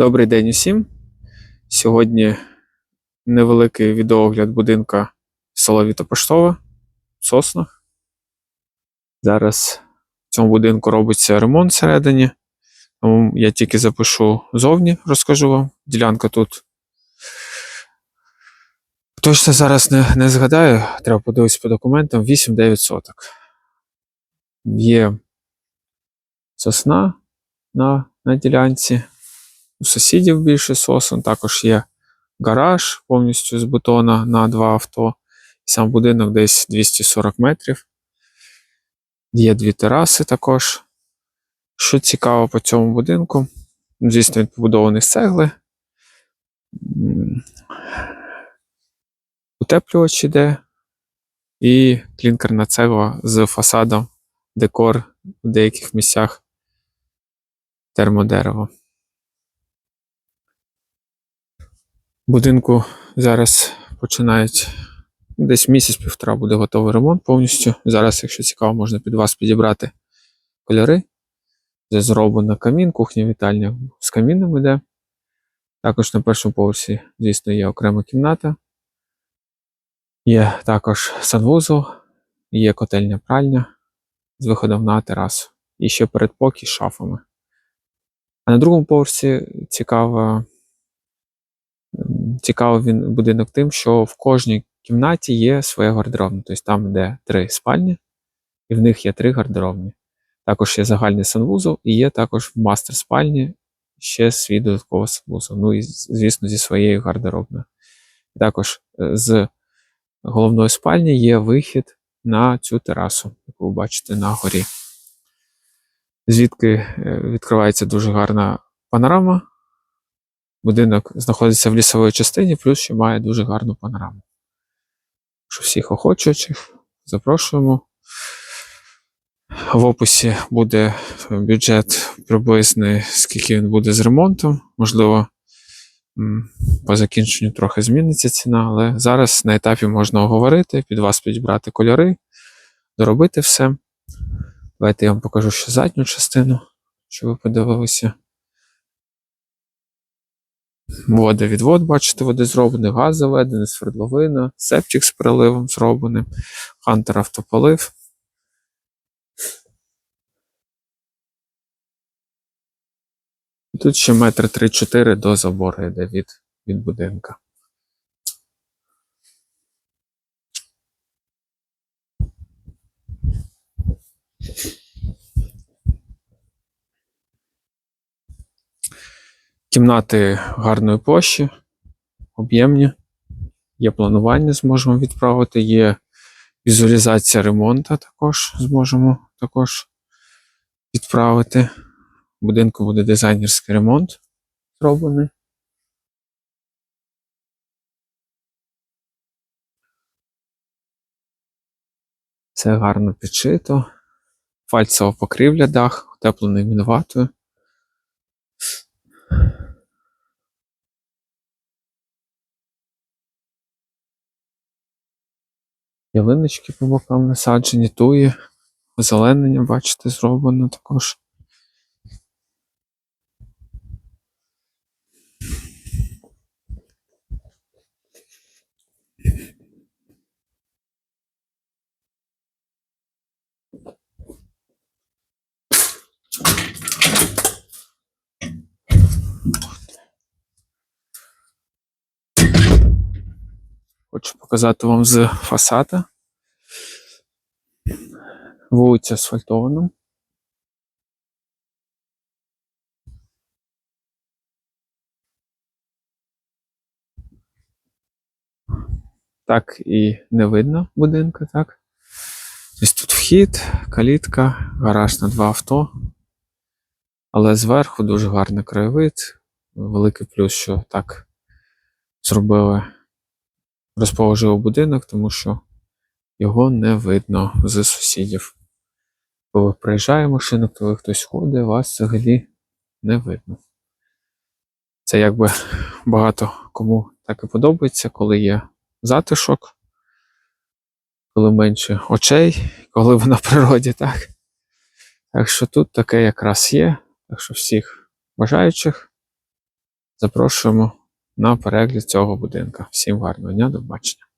Добрий день усім. Сьогодні невеликий відеоогляд будинка село Вітопоштове в Соснах. Зараз в цьому будинку робиться ремонт всередині. Тому я тільки запишу зовні, розкажу вам. Ділянка тут. Точно зараз не, не згадаю, треба подивитися по документам 8-9 соток. Є сосна на, на ділянці у сусідів більше сосен. Також є гараж повністю з бетона на два авто. Сам будинок десь 240 метрів. Є дві тераси також. Що цікаво по цьому будинку, звісно, він побудований з цегли. Утеплювач іде і клінкерна цегла з фасадом, декор в деяких місцях термодерево. Будинку зараз починають десь місяць-півтора буде готовий ремонт повністю. Зараз, якщо цікаво, можна під вас підібрати кольори. Це зроблено камін, кухня вітальня з каміном іде. Також на першому поверсі, звісно, є окрема кімната. Є також санвузол, є котельня пральня з виходом на терасу. І ще передпокій з шафами. А на другому поверсі цікава Цікавий він будинок тим, що в кожній кімнаті є своя гардеробна. Тобто там, де три спальні, і в них є три гардеробні. Також є загальний санвузол, і є також в мастер спальні ще свій додатковий санвузол. Ну і, звісно, зі своєю гардеробною. Також е, з головної спальні є вихід на цю терасу, яку ви бачите на горі. Звідки е, відкривається дуже гарна панорама Будинок знаходиться в лісовій частині, плюс ще має дуже гарну панораму. Що всіх охочуючих запрошуємо. В описі буде бюджет приблизний, скільки він буде з ремонтом. Можливо, по закінченню трохи зміниться ціна, але зараз на етапі можна оговорити, під вас підібрати кольори, доробити все. Давайте я вам покажу ще задню частину, щоб ви подивилися. Водовідвод, бачите, води зроблений, газ заведений, свердловина, септик з приливом зроблений, хантер автополив. Тут ще метр 3-4 до забору йде від, від будинка. Кімнати гарної площі, об'ємні. Є планування, зможемо відправити, є візуалізація ремонту також зможемо також відправити. В будинку буде дизайнерський ремонт зроблений. Це гарно підшито. Фальцева покрівля дах, утеплений мінватою. Ялиночки по бокам насаджені, туї, озеленення, бачите, зроблено також. Хочу показати вам з фасада. Вулиця асфальтована. Так і не видно будинку, так? Ось тут вхід, калітка, гараж на два авто. Але зверху дуже гарний краєвид. Великий плюс, що так зробили розположив будинок, тому що його не видно з сусідів. Коли приїжджає машина, коли хтось ходить, вас взагалі не видно. Це якби багато кому так і подобається, коли є затишок, коли менше очей, коли ви на природі, так? Так що тут таке якраз є. Так що всіх бажаючих запрошуємо на перегляд цього будинка. Всім гарного дня, до побачення.